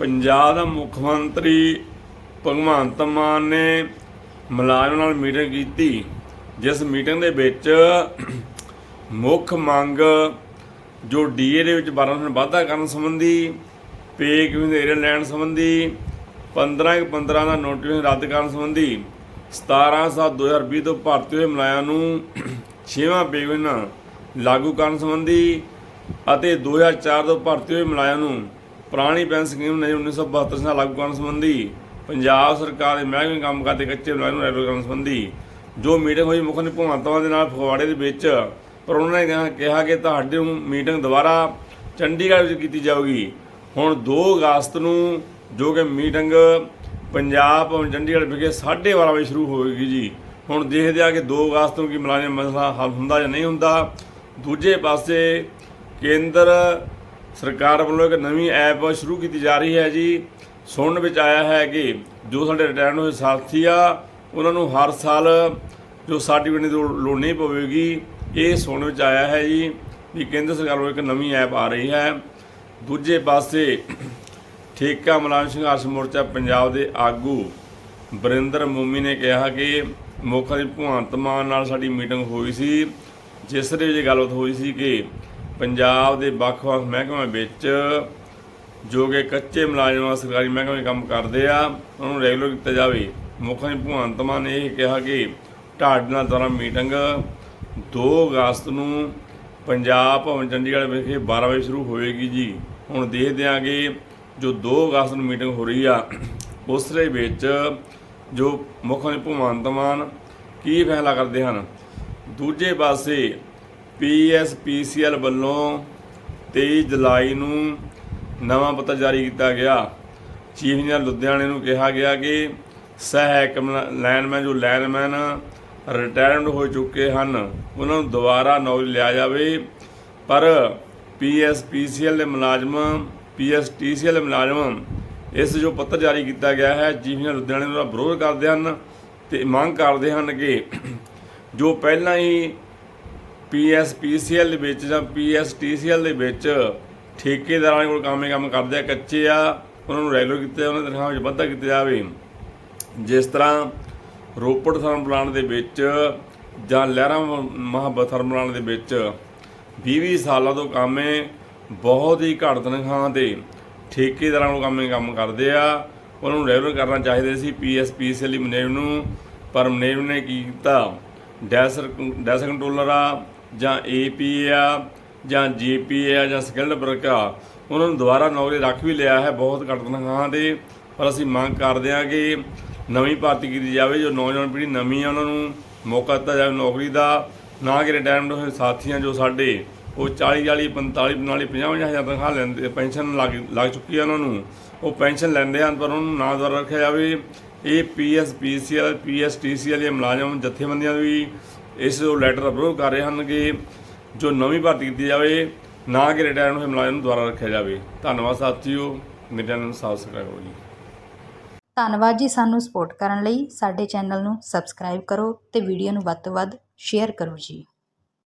ਪੰਜਾਬ ਦਾ ਮੁੱਖ ਮੰਤਰੀ ਭਗਵੰਤ ਮਾਨ ਨੇ ਮੁਲਾਜ਼ਮ ਨਾਲ ਮੀਟਿੰਗ ਕੀਤੀ, ਜਿਸ ਮੀਟਿੰਗ ਦੇ ਵਿੱਚ ਮੁੱਖ ਮੰਗ ਜੋ ਡੀਏ ਦੇ ਵਿੱਚ 12% ਵਾਧਾ ਕਰਨ ਸੰਬੰਧੀ, ਪੇ ਕਿਵੇਂ ਲੈਣ ਸੰਬੰਧੀ 15 ਇੱਕ 15 ਦਾ ਨੋਟਿਸ ਰੱਦ ਕਰਨ ਸੰਬੰਧੀ 17 7 2020 ਤੋਂ ਭਰਤੀ ਹੋਏ ਮੁਲਾਜ਼ਮਾਂ ਨੂੰ ਛੇਵਾਂ ਪੇ ਲਾਗੂ ਕਰਨ ਸੰਬੰਧੀ ਅਤੇ 2004 ਤੋਂ ਭਰਤੀ ਹੋਏ ਮਲਾਇਆ ਨੂੰ ਪੁਰਾਣੀ ਪੈਨਸ਼ਨ ਸਕੀਮ ਨੇ 1972 ਨਾਲ ਲਾਗੂ ਕਰਨ ਸੰਬੰਧੀ ਪੰਜਾਬ ਸਰਕਾਰ ਦੇ ਮਹਿਕਮੇ ਕੰਮ ਕਰਦੇ ਕੱਚੇ ਮੁਲਾਜ਼ਮਾਂ ਨੂੰ ਰੈਗੂਲਰ ਕਰਨ ਸੰਬੰਧੀ ਜੋ ਮੀਟਿੰਗ ਹੋਈ, ਮੁੱਖ ਮੰਤਰੀ ਦੇ ਨਾਲ ਫਗਵਾੜੇ ਦੇ ਵਿੱਚ, ਪਰ ਉਹਨਾਂ ਨੇ ਕਿਹਾ- ਕਿ ਤੁਹਾਡੀ ਮੀਟਿੰਗ ਦੁਬਾਰਾ ਚੰਡੀਗੜ੍ਹ ਵਿੱਚ ਕੀਤੀ ਜਾਊਗੀ। ਹੁਣ 2 ਅਗਸਤ ਨੂੰ ਜੋ ਕਿ ਮੀਟਿੰਗ ਪੰਜਾਬ ਭਵਨ ਚੰਡੀਗੜ੍ਹ ਵਿਖੇ 12:30 ਵਜੇ ਸ਼ੁਰੂ ਹੋਵੇਗੀ ਜੀ। ਹੁਣ ਦੇਖਦੇ ਆ ਕਿ 2 ਅਗਸਤ ਨੂੰ ਕੀ ਮੁਲਾਜ਼ਮ ਮਸਲਾ ਹੱਲ ਹੁੰਦਾ ਜਾਂ ਨਹੀਂ ਹੁੰਦਾ। ਦੂਜੇ ਪਾਸੇ ਕੇਂਦਰ ਸਰਕਾਰ ਵੱਲੋਂ ਇੱਕ ਨਵੀਂ ਐਪ ਸ਼ੁਰੂ ਕੀਤੀ ਜਾ ਰਹੀ ਹੈ ਜੀ। ਸੁਣਨ ਵਿੱਚ ਆਇਆ ਹੈ ਕਿ ਜੋ ਸਾਡੇ ਰਿਟਾਇਰ ਹੋਏ ਸਾਥੀ ਆ, ਉਹਨਾਂ ਨੂੰ ਹਰ ਸਾਲ ਜੋ ਸਰਟੀਫਿਕੇਟ ਦੀ ਲੋੜ ਲੋੜ ਨਹੀਂ ਪਵੇਗੀ, ਇਹ ਸੁਣਨ ਵਿੱਚ ਆਇਆ ਹੈ ਜੀ ਵੀ ਕੇਂਦਰ ਸਰਕਾਰ ਵੱਲੋਂ ਇੱਕ ਨਵੀਂ ਐਪ ਆ ਰਹੀ ਹੈ। ਦੂਜੇ ਪਾਸੇ ਠੇਕਾ ਮੁਲਾਜ਼ਮ ਸੰਘਰਸ਼ ਮੋਰਚਾ ਪੰਜਾਬ ਦੇ ਆਗੂ ਬਰਿੰਦਰ ਮੂਮੀ ਨੇ ਕਿਹਾ ਕਿ ਮੁੱਖ ਮੰਤਰੀ ਭਗਵੰਤ ਮਾਨ ਨਾਲ ਸਾਡੀ ਮੀਟਿੰਗ ਹੋਈ ਸੀ, ਜਿਸ ਦੇ ਵਿੱਚ ਗੱਲਬਾਤ ਹੋਈ ਸੀ ਕਿ ਪੰਜਾਬ ਦੇ ਵੱਖ-ਵੱਖ ਮਹਿਕਮਿਆਂ ਵਿੱਚ ਜੋ ਕਿ ਕੱਚੇ ਮੁਲਾਜ਼ਮਾਂ ਸਰਕਾਰੀ ਮਹਿਕਮੇ ਕੰਮ ਕਰਦੇ ਆ, ਉਹਨਾਂ ਨੂੰ ਰੈਗੂਲਰ ਕੀਤਾ ਜਾਵੇ। ਮੁੱਖ ਮੰਤਰੀ ਭਗਵੰਤ ਮਾਨ ਨੇ ਇਹ ਕਿਹਾ ਕਿ ਢਾਡ ਨਾਲ ਦੌਰਾਨ ਮੀਟਿੰਗ 2 ਅਗਸਤ ਨੂੰ ਪੰਜਾਬ ਭਵਨ ਚੰਡੀਗੜ੍ਹ ਵਿਖੇ 12 ਵਜੇ ਸ਼ੁਰੂ ਹੋਵੇਗੀ ਜੀ। ਹੁਣ ਦੇਖਦੇ ਆਂਗੇ ਜੋ 2 ਅਗਸਤ ਨੂੰ ਮੀਟਿੰਗ ਹੋ ਰਹੀ ਆ, ਉਸ ਦੇ ਵਿੱਚ ਜੋ ਮੁੱਖ ਮੰਤਰੀ ਭਗਵੰਤ ਮਾਨ ਕੀ ਫੈਸਲਾ ਕਰਦੇ ਹਨ। ਦੂਜੇ ਪਾਸੇ ਪੀਐਸਪੀਸੀਐਲ ਵੱਲੋਂ 23 ਜੁਲਾਈ ਨੂੰ ਨਵਾਂ ਪੱਤਰ ਜਾਰੀ ਕੀਤਾ ਗਿਆ। ਚੀਫ ਇੰਜੀਨੀਅਰ ਲੁਧਿਆਣੇ ਨੂੰ ਕਿਹਾ ਗਿਆ ਕਿ ਸਹਾਇਕ ਲਾਈਨਮੈਨ ਜੋ ਲਾਈਨਮੈਨ ਰਿਟਾਇਰਡ ਹੋ ਚੁੱਕੇ ਹਨ, ਉਹਨਾਂ ਨੂੰ ਦੁਬਾਰਾ ਨੌਕਰੀ ਲਿਆ ਜਾਵੇ। ਪਰ ਪੀਐਸਪੀਸੀਐਲ ਦੇ ਮੁਲਾਜ਼ਮ ਪੀਐਸਟੀਸੀਐਲ ਦੇ ਮੁਲਾਜ਼ਮ ਇਸ ਜੋ ਪੱਤਰ ਜਾਰੀ ਕੀਤਾ ਗਿਆ ਹੈ ਚੀਫ ਇੰਜੀਨੀਅਰ ਲੁਧਿਆਣੇ ਨੂੰ ਉਹਦਾ ਵਿਰੋਧ ਕਰਦੇ ਹਨ ਤੇ ਮੰਗ ਕਰਦੇ ਹਨ ਕਿ ਜੋ ਪਹਿਲਾਂ ਹੀ ਪੀਐਸਪੀਸੀਐਲ ਦੇ ਵਿੱਚ ਜਾਂ ਪੀਐਸਟੀਸੀਐਲ ਦੇ ਵਿੱਚ ਠੇਕੇਦਾਰਾਂ ਕੋਲ ਕੰਮੇ ਕੰਮ ਕਰਦੇ ਆ, ਕੱਚੇ ਆ, ਉਹਨਾਂ ਨੂੰ ਰੈਗੂਲਰ ਕੀਤੇ, ਉਹਨਾਂ ਦੀ ਤਨਖਾਹ ਵਿੱਚ ਵਾਧਾ ਕੀਤਾ ਜਾਵੇ। ਜਿਸ ਤਰ੍ਹਾਂ ਰੋਪੜ ਥਰਮਲ ਪਲਾਂਟ ਦੇ ਵਿੱਚ ਜਾਂ ਲਹਿਰਾ ਮਹਾਬਤ ਥਰਮਲ ਪਲਾਂਟ ਦੇ ਵਿੱਚ 20-20 ਸਾਲਾਂ ਤੋਂ ਕਾਮੇ ਬਹੁਤ ਹੀ ਘੱਟ ਤਨਖਾਹਾਂ ਤੇ ਠੇਕੇਦਾਰਾਂ ਕੋਲ ਕੰਮੇ ਕੰਮ ਕਰਦੇ ਆ। ਉਹਨਾਂ ਨੂੰ ਰੈਗੂਲਰ ਕਰਨਾ ਚਾਹੀਦੇ ਸੀ ਪੀਐਸਪੀਸੀਐਲ ਦੀ ਮੈਨੇਜਮੈਂਟ ਨੂੰ, ਪਰ ਮੈਨੇਜਮੈਂਟ ਨੇ ਕੀ ਕੀਤਾ? ਡੈਸਰ ਡੈਸ ਕੰਟਰੋਲਰ ਆ ਜਾਂ ਏਪੀ ਆ ਜਾਂ ਜੀਪੀ ਆ ਜਾਂ ਸਕਿਲਡ ਵਰਕ ਆ, ਉਹਨਾਂ ਨੂੰ ਦੁਬਾਰਾ ਨੌਕਰੀ ਰੱਖ ਵੀ ਲਿਆ ਹੈ ਬਹੁਤ ਘੱਟ ਤਨਖਾਹਾਂ ਦੇ। ਪਰ ਅਸੀਂ ਮੰਗ ਕਰਦੇ ਹਾਂ ਕਿ ਨਵੀਂ ਭਰਤੀ ਕੀਤੀ ਜਾਵੇ, ਜੋ ਨੌਜਵਾਨ ਪੀੜ੍ਹੀ ਨਵੀਂ ਆ, ਉਹਨਾਂ ਨੂੰ ਮੌਕਾ ਦਿੱਤਾ ਜਾਵੇ ਨੌਕਰੀ ਦਾ। ਨਾ ਕਿ ਰਿਟਾਇਰਮੈਂਟ ਹੋਏ ਸਾਥੀਆਂ ਜੋ ਸਾਡੇ, ਉਹ 40 40 45 45 50 ਹਜ਼ਾਰ ਤਨਖਾਹ ਲੈਂਦੇ, ਪੈਨਸ਼ਨ ਲੱਗ ਲੱਗ ਚੁੱਕੀ ਆ ਉਹਨਾਂ ਨੂੰ। ਉਹ ਪੈਨਸ਼ਨ ਲੈਂਦੇ ਹਨ, ਪਰ ਉਹਨਾਂ ਨੂੰ ਨਾ ਦੁਆਰਾ ਰੱਖਿਆ ਜਾਵੇ। ਇਹ ਪੀਐਸਪੀਸੀਐਲ ਪੀਐਸਟੀਸੀਐਲ ਦੇ ਮੁਲਾਜ਼ਮ, ਜਥੇਬੰਦੀਆਂ ਵੀ ਇਸ ਲੈਟਰ ਦਾ ਵਿਰੋਧ ਕਰ ਰਹੇ ਹਨ ਕਿ ਜੋ ਨਵੀਂ ਭਰਤੀ ਕੀਤੀ ਜਾਵੇ, ਨਾ ਕਿ ਰਿਟਾਇਰ ਹੋਏ ਮੁਲਾਜ਼ਮ ਨੂੰ ਦੁਬਾਰਾ ਰੱਖਿਆ ਜਾਵੇ। ਧੰਨਵਾਦ ਸਾਥੀਓ, ਮੇਰੇ ਚੈਨਲ ਨੂੰ ਸਬਸਕ੍ਰਾਈਬ ਕਰੋ ਜੀ। ਧੰਨਵਾਦ ਜੀ ਸਾਨੂੰ ਸਪੋਰਟ ਕਰਨ ਲਈ। ਸਾਡੇ ਚੈਨਲ ਨੂੰ ਸਬਸਕ੍ਰਾਈਬ ਕਰੋ ਤੇ ਵੀਡੀਓ ਨੂੰ ਵੱਧ ਤੋਂ ਵੱਧ ਸ਼ੇਅਰ ਕਰੋ ਜੀ।